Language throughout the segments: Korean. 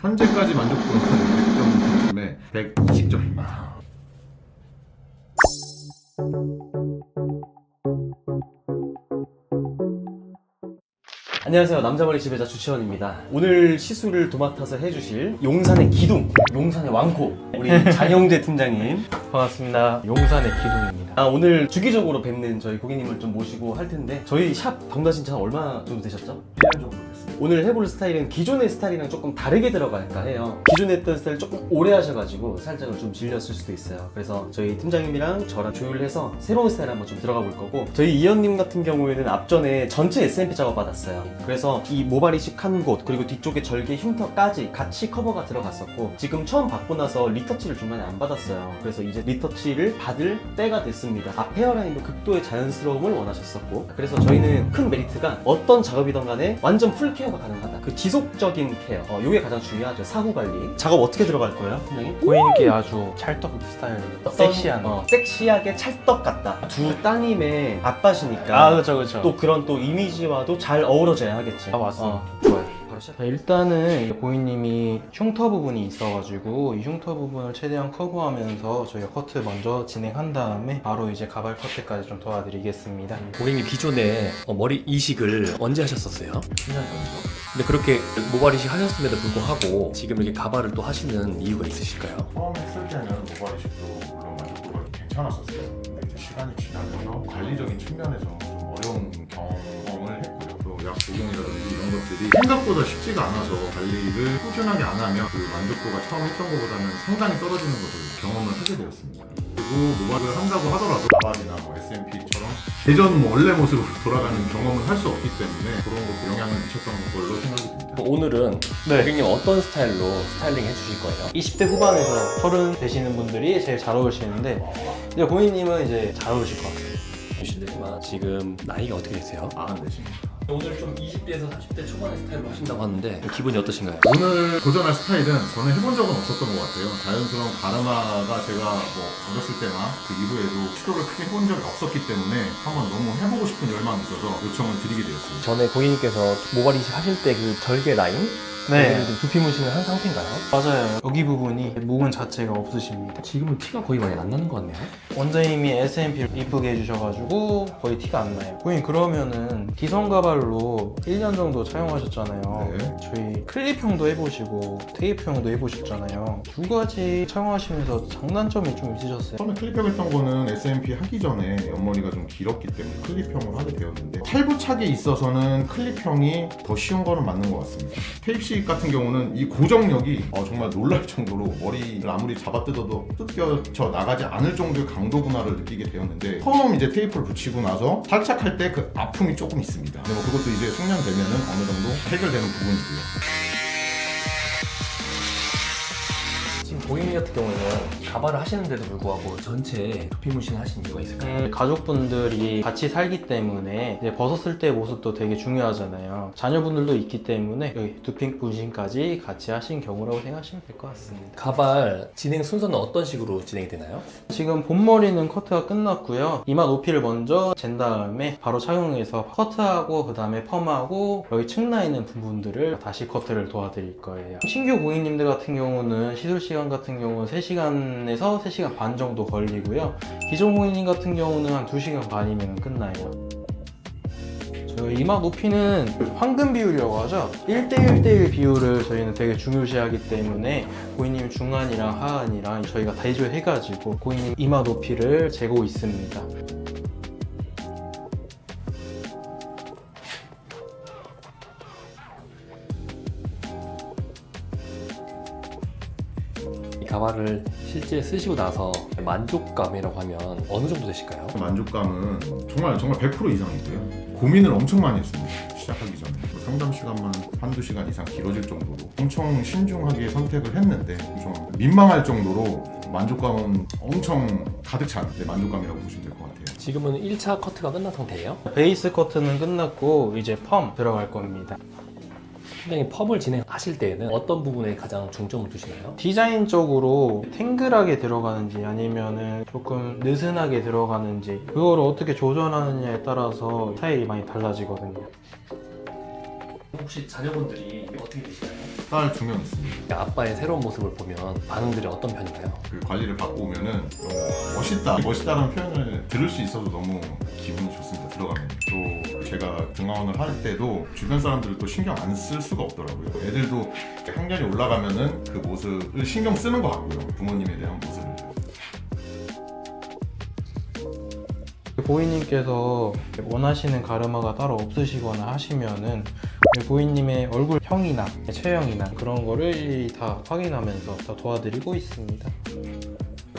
현재까지 만족도는 100점 중에 120점입니다. 안녕하세요. 남자머리 지배자 주치원입니다. 오늘 시술을 도맡아서 해주실 용산의 기둥, 용산의 왕코, 우리 장영재 팀장님. 반갑습니다. 용산의 기둥입니다. 아, 오늘 주기적으로 뵙는 저희 고객님을 좀 모시고 할 텐데 저희 샵 방문하신 지 한 얼마 정도 되셨죠? 1년 정도 됐습니다. 오늘 해볼 스타일은 기존의 스타일이랑 조금 다르게 들어갈까 해요. 기존에 했던 스타일 조금 오래 하셔가지고 살짝은 좀 질렸을 수도 있어요. 그래서 저희 팀장님이랑 저랑 조율해서 새로운 스타일 한번 좀 들어가 볼 거고 저희 이현님 같은 경우에는 앞전에 전체 SMP 작업 받았어요. 그래서 이 모발이 식 한 곳 그리고 뒤쪽에 절개 흉터까지 같이 커버가 들어갔었고 지금 처음 받고 나서 리터치를 중간에 안 받았어요. 그래서 이제 리터치를 받을 때가 됐습니다. 앞 헤어라인도 극도의 자연스러움을 원하셨었고 그래서 저희는 큰 메리트가 어떤 작업이든 간에 완전 풀 케어가 가능하다. 그 지속적인 케어. 어, 이게 가장 중요하죠. 사후 관리. 작업 어떻게 들어갈 거예요, 팀장님? 고인께 아주 찰떡 스타일, 섹시한. 어, 섹시하게 찰떡 같다. 두 따님의 아빠시니까 아, 그렇죠, 그렇죠. 또 그런 또 이미지와도 잘 어우러져야 하겠지. 아, 맞습니다. 어, 좋아요. 자, 일단은 고인님이 흉터 부분이 있어가지고 이 흉터 부분을 최대한 커버하면서 저희가 커트 먼저 진행한 다음에 바로 이제 가발 커트까지 좀 도와드리겠습니다. 고객님 기존에 어, 머리 이식을 언제 하셨었어요? 1년 정도. 근데 그렇게 모발 이식 하셨음에도 불구하고 지금 이렇게 가발을 또 하시는 이유가 있으실까요? 처음 했을 때는 모발이식도 물론 만족도가 괜찮았었어요. 근데 이제 시간이 지나면서 관리적인 측면에서 좀 어려운 경험을 약 복용이라든지 이런 것들이 생각보다 쉽지가 않아서 관리를 꾸준하게 안 하면 그 만족도가 처음 했던 것보다는 상당히 떨어지는 것을 경험을 하게 되었습니다. 그리고 모발을 한다고 하더라도 나발이나 뭐 SMP처럼 예전 뭐 원래 모습으로 돌아가는 경험을 할수 없기 때문에 그런 것도 영향을 미쳤던 걸로 생각이 듭니다. 그럼 오늘은 네. 고객님 어떤 스타일로 스타일링 해주실 거예요? 20대 후반에서 서른 되시는 분들이 제일 잘 어울리시는데 이제 고인님은 이제 잘 어울리실 것 같아요. 실례지만 지금 나이가 어떻게 되세요? 아, 네, 지금. 오늘 좀 20대에서 30대 초반의 스타일로 하신다고 하는데 기분이 어떠신가요? 오늘 도전할 스타일은 저는 해본 적은 없었던 것 같아요. 자연스러운 가르마가 제가 뭐 어렸을 때나 그 이후에도 시도를 크게 해본 적이 없었기 때문에 한번 너무 해보고 싶은 열망이 있어서 요청을 드리게 되었습니다. 전에 고객님께서 모발 이식 하실 때 그 절개 라인? 네. 좀 두피 문신을 한 상태인가요? 맞아요. 여기 부분이 모근 자체가 없으십니다. 지금은 티가 거의 많이 안 나는 것 같네요. 원장님이 SMP를 이쁘게 해주셔가지고 거의 티가 안 나요. 고객님 그러면은 기성 가발 로 1년 정도 사용하셨잖아요. 네. 저희 클립형도 해보시고 테이프형도 해보셨잖아요. 두 가지 사용하시면서 장단점이 좀 있으셨어요? 처음에 클립형 했던 거는 SMP 하기 전에 옆머리가 좀 길었기 때문에 클립형을 하게 되었는데 탈부착에 있어서는 클립형이 더 쉬운 거는 맞는 것 같습니다. 테이프식 같은 경우는 이 고정력이 어, 정말 놀랄 정도로 머리를 아무리 잡아뜯어도 뜯겨져 나가지 않을 정도의 강도구나를 느끼게 되었는데 처음 이제 테이프를 붙이고 나서 탈착할 때 그 아픔이 조금 있습니다. 근데 뭐 그것도 이제 숙련되면은 어느 정도 해결되는 부분이고요. 지금 고객님 같은 경우에는 가발을 하시는데도 불구하고 전체 두피 문신을 하신 이유가 있을까요? 음, 가족분들이 같이 살기 때문에 이제 벗었을 때 모습도 되게 중요하잖아요. 자녀분들도 있기 때문에 여기 두핑 분신까지 같이 하신 경우라고 생각하시면 될 것 같습니다. 가발 진행 순서는 어떤 식으로 진행이 되나요? 지금 본머리는 커트가 끝났고요. 이마 높이를 먼저 잰 다음에 바로 착용해서 커트하고 그 다음에 펌하고 여기 층나 있는 부분들을 다시 커트를 도와드릴 거예요. 신규 고객님들 같은 경우는 시술 시간 같은 경우는 3시간 에서 3시간 반 정도 걸리고요. 기존 고객님 같은 경우는 한 2시간 반이면 끝나요. 저희 이마 높이는 황금 비율이라고 하죠. 1대1 대1 비율을 저희는 되게 중요시하기 때문에 고객님 중안이랑 하안이랑 저희가 대조해가지고 고객님 이마 높이를 재고 있습니다. 가발을 실제 쓰시고 나서 만족감이라고 하면 어느 정도 되실까요? 만족감은 정말 정말 100% 이상이고요. 고민을 엄청 많이 했습니다. 시작하기 전에 뭐 상담 시간만 한두 시간 이상 길어질 정도로 엄청 신중하게 선택을 했는데 좀 민망할 정도로 만족감은 엄청 가득 찬 네, 만족감이라고 보시면 될 것 같아요. 지금은 1차 커트가 끝난 상태예요. 베이스 커트는 끝났고 이제 펌 들어갈 겁니다. 팀장님 펌을 진행하실 때에는 어떤 부분에 가장 중점을 두시나요? 디자인적으로 탱글하게 들어가는지 아니면은 조금 느슨하게 들어가는지 그거를 어떻게 조절하느냐에 따라서 스타일이 많이 달라지거든요. 혹시 자녀분들이 어떻게 되시나요? 딸 두 명 있습니다. 아빠의 새로운 모습을 보면 반응들이 어떤 편인가요? 그 관리를 받고 오면은 너무 멋있다, 멋있다는 표현을 들을 수 있어서 너무 기분이 좋습니다. 들어가면 또 제가 등하원을 할 때도 주변 사람들을 또 신경 안 쓸 수가 없더라고요. 애들도 학년이 올라가면은 그 모습을 신경 쓰는 것 같고요. 부모님에 대한 모습을. 고객님께서 원하시는 가르마가 따로 없으시거나 하시면은 고객님의 얼굴형이나 체형이나 그런 거를 다 확인하면서 다 도와드리고 있습니다.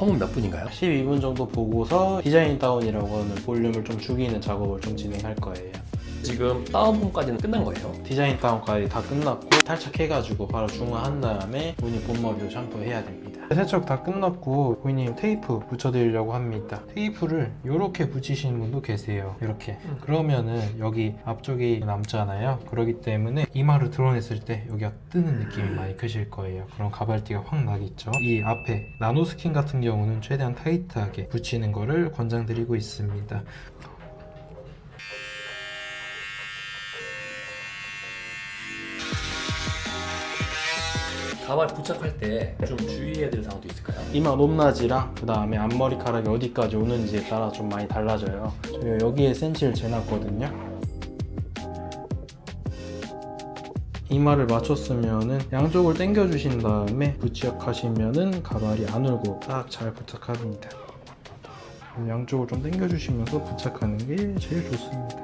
펌은 몇 분인가요? 12분 정도 보고서 디자인 다운이라고 하는 볼륨을 좀 죽이는 작업을 좀 진행할 거예요. 지금 다운펌까지는 끝난 거예요. 디자인 다운까지 다 끝났고 탈착해가지고 바로 중화한 다음에 본인 본머리로 샴푸해야 됩니다. 세척 다 끝났고 고객님 테이프 붙여드리려고 합니다. 테이프를 이렇게 붙이시는 분도 계세요. 이렇게. 그러면은 여기 앞쪽이 남잖아요. 그렇기 때문에 이마를 드러냈을 때 여기가 뜨는 느낌이 많이 크실 거예요. 그럼 가발띠가 확 나겠죠. 이 앞에 나노스킨 같은 경우는 최대한 타이트하게 붙이는 거를 권장드리고 있습니다. 가발 부착할 때 좀 주의해야 될 사항도 있을까요? 이마 높낮이랑 그 다음에 앞머리카락이 어디까지 오는지에 따라 좀 많이 달라져요. 저희 여기에 센치를 재놨거든요. 이마를 맞췄으면은 양쪽을 당겨 주신 다음에 부착하시면은 가발이 안 울고 딱 잘 부착합니다. 양쪽을 좀 당겨 주시면서 부착하는 게 제일 좋습니다.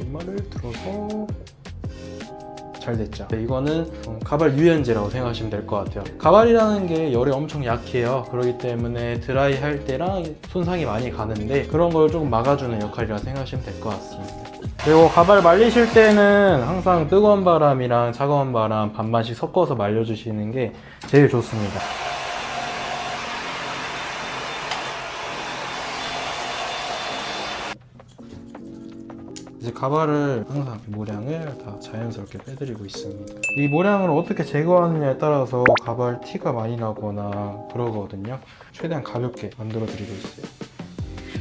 이마를 들어서 잘 됐죠. 네, 이거는 어, 가발 유연제라고 생각하시면 될 것 같아요. 가발이라는 게 열에 엄청 약해요. 그렇기 때문에 드라이 할 때랑 손상이 많이 가는데 그런 걸 조금 막아주는 역할이라 생각하시면 될 것 같습니다. 그리고 가발 말리실 때는 항상 뜨거운 바람이랑 차가운 바람 반반씩 섞어서 말려주시는 게 제일 좋습니다. 이제 가발을 항상 모량을 다 자연스럽게 빼드리고 있습니다. 이 모량을 어떻게 제거하느냐에 따라서 가발 티가 많이 나거나 그러거든요. 최대한 가볍게 만들어 드리고 있어요.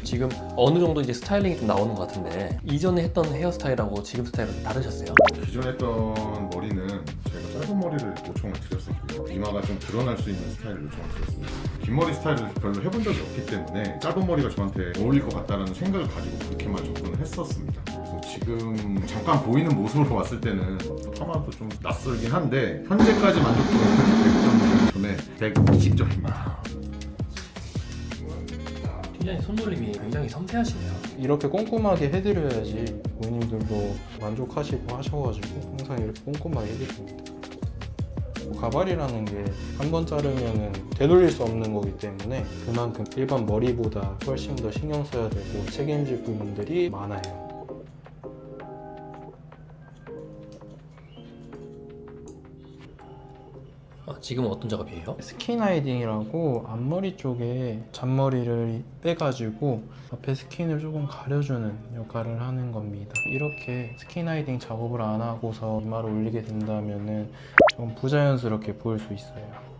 지금 어느 정도 이제 스타일링이 좀 나오는 것 같은데 이전에 했던 헤어스타일하고 지금 스타일은 다르셨어요? 기존에 했던 머리는 제가 짧은 머리를 요청을 드렸었고요. 이마가 좀 드러날 수 있는 스타일을 요청을 드렸습니다. 긴 머리 스타일을 별로 해본 적이 없기 때문에 짧은 머리가 저한테 어울릴 것 같다는 생각을 가지고 그렇게만 접근을 했었습니다. 지금 잠깐 보이는 모습으로 봤을 때는 파마도 좀 낯설긴 한데 현재까지 만족도는 100점 만점에 120점입니다. 팀장님 손놀림이 굉장히 섬세하시네요. 이렇게 꼼꼼하게 해드려야지 고객님들도 만족하시고 하셔가지고 항상 이렇게 꼼꼼하게 해드립니다. 뭐 가발이라는 게 한 번 자르면은 되돌릴 수 없는 거기 때문에 그만큼 일반 머리보다 훨씬 더 신경 써야 되고 책임질 부분들이 많아요. 지금은 어떤 작업이에요? 스킨 하이딩이라고 앞머리 쪽에 잔머리를 빼가지고 앞에 스킨을 조금 가려주는 역할을 하는 겁니다. 이렇게 스킨 하이딩 작업을 안 하고서 이마를 올리게 된다면은 좀 부자연스럽게 보일 수 있어요.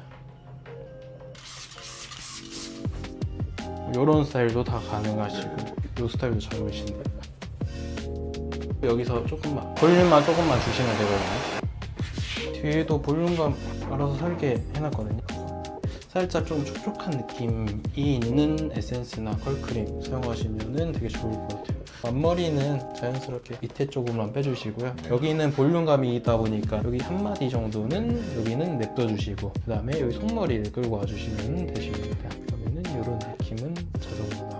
이런 스타일도 다 가능하시고 이 스타일도 잘 어울리신데 여기서 조금만 볼륨만 조금만 주시면 되거든요. 뒤에도 볼륨감 알아서 살게 해놨거든요. 살짝 좀 촉촉한 느낌이 있는 에센스나 컬크림 사용하시면 되게 좋을 것 같아요. 앞머리는 자연스럽게 밑에 쪽으로만 빼주시고요. 여기는 볼륨감이 있다 보니까 여기 한 마디 정도는 여기는 냅둬주시고 그 다음에 여기 손머리를 끌고 와주시면 되십니다. 그러면은 이런 느낌은 자동으로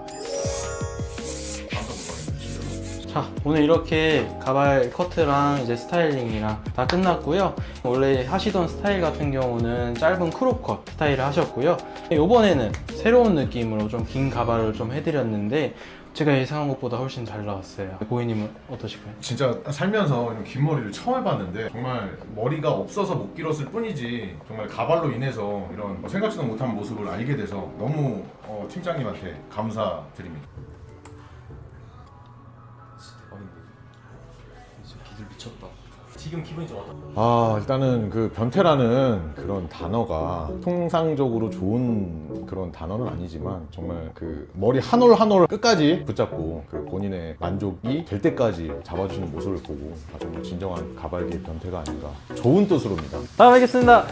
자 오늘 이렇게 가발 커트랑 이제 스타일링이랑 다 끝났고요 원래 하시던 스타일 같은 경우는 짧은 크롭컷 스타일을 하셨고요 이번에는 새로운 느낌으로 좀 긴 가발을 좀 해드렸는데 제가 예상한 것보다 훨씬 잘 나왔어요 고객님은 어떠실까요? 진짜 살면서 이런 긴 머리를 처음 해봤는데 정말 머리가 없어서 못 길었을 뿐이지 정말 가발로 인해서 이런 생각지도 못한 모습을 알게 돼서 너무 어, 팀장님한테 감사드립니다. 진짜 기술 미쳤다. 지금 기분이 좀 어떠세요? 아 일단은 그 변태라는 그런 단어가 통상적으로 좋은 그런 단어는 아니지만 정말 그 머리 한 올 한 올 끝까지 붙잡고 그 본인의 만족이 될 때까지 잡아주시는 모습을 보고 아, 정말 진정한 가발계 변태가 아닌가 좋은 뜻으로입니다 다음 뵙겠습니다.